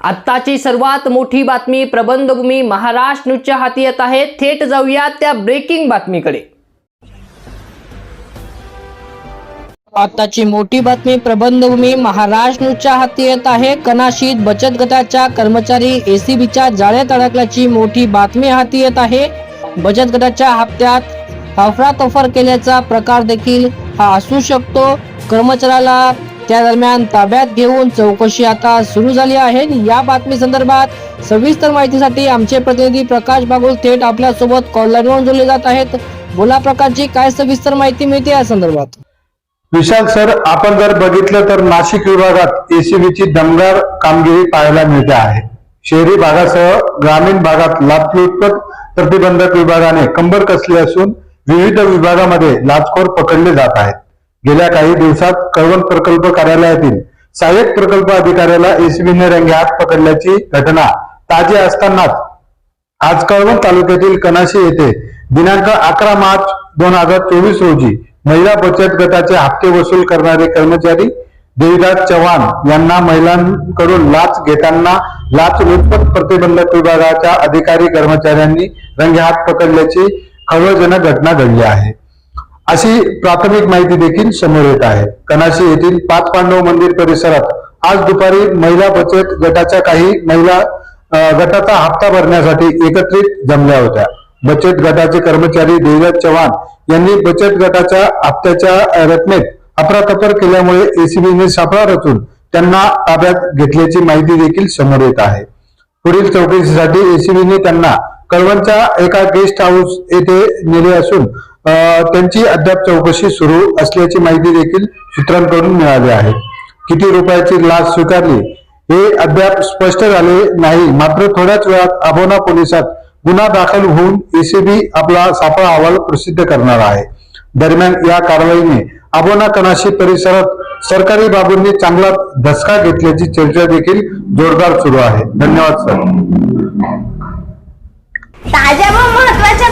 आत्ताची सर्वात मोठी बातमी प्रबंधभूमी महाराष्ट्र न्यूजच्या हाती येत आहे. थेट जाऊया त्या ब्रेकिंग बातमीकडे. आताची मोठी बातमी प्रबंधभूमी महाराष्ट्र न्यूजच्या हाती येत आहे. कनाशीत बचत गटाच्या कर्मचारी एसीबीच्या जाळ्यात अडकल्याची मोठी बातमी हाती येत आहे. बचत गटाच्या हप्त्यात अफरातफर केल्याचा प्रकार देखील हा असू शकतो. कर्मचाऱ्याला त्या दरम्यान ताब्यात घेऊन चौकशी आता सुरू झाली आहे. या बातमी संदर्भात सविस्तर माहितीसाठी आमचे प्रतिनिधी प्रकाश बागुल थेट आपल्यासोबत कॉल लाईनवर जोडले जात आहेत. बोला प्रकाशजी काय सविस्तर माहिती मिळते या संदर्भात? विशाल सर आपण जर बघितलं तर नाशिक विभागात एसीबीची दमदार कामगिरी पाहायला मिळते आहे. शहरी भागासह ग्रामीण भागात लाचलुचपत प्रतिबंधक विभागाने कंबर कसली असून विविध विभागामध्ये लाचखोर पकडले जात आहेत. गेल्या काही दिवसात कळवण प्रकल्प कार्यालयातील सहाय्यक प्रकल्प अधिकाऱ्याला एसीबीने रंगे हात पकडल्याची घटना ताजी असतानाच आज कळवण तालुक्यातील कनाशी येथे दिनांक अकरा मार्च दोन हजार चोवीस रोजी महिला बचत गटाचे हप्ते वसूल करणारे कर्मचारी देवीदास चव्हाण यांना महिलांकडून लाच घेताना लाच लुचपत प्रतिबंधक विभागाच्या अधिकारी कर्मचाऱ्यांनी रंगेहात पकडल्याची खळबळजनक घटना घडली आहे. अशी प्राथमिक माहिती देखील समोर येत आहे. कनाशी येथील पाच पांडव मंदिर परिसरात आज दुपारी महिला बचत गटाच्या काही महिला गटाचा हप्ता भरण्यासाठी एकत्रित जमल्या होत्या. बचत गटाचे कर्मचारी देवराज चव्हाण यांनी बचत गटाच्या हप्त्याच्या रकमेत अफरातफर केल्यामुळे एसीबीने सापळा रचून त्यांना ताब्यात घेतल्याची माहिती देखील समोर येत आहे. पुढील चौकशीसाठी एसीबीने त्यांना कळवणच्या एका गेस्ट हाऊस येथे नेले असून त्यांची अद्याप चौकशी सुरू असल्याची माहिती देखील सूत्रांकडून मिळाली आहे. किती रुपयाची लाच स्वीकारली हे अद्याप स्पष्ट झाले नाही. मात्र थोड्याच वेळात अबोना पोलिसात गुन्हा दाखल होऊन एसीबी आपला सापळा अहवाल प्रसिद्ध करणार आहे. दरम्यान या कारवाईने अबोना कनाशी परिसरात सरकारी बाबूंनी चांगला धसका घेतल्याची चर्चा देखील जोरदार सुरू आहे. धन्यवाद सर. ताज्या व महत्त्वाच्या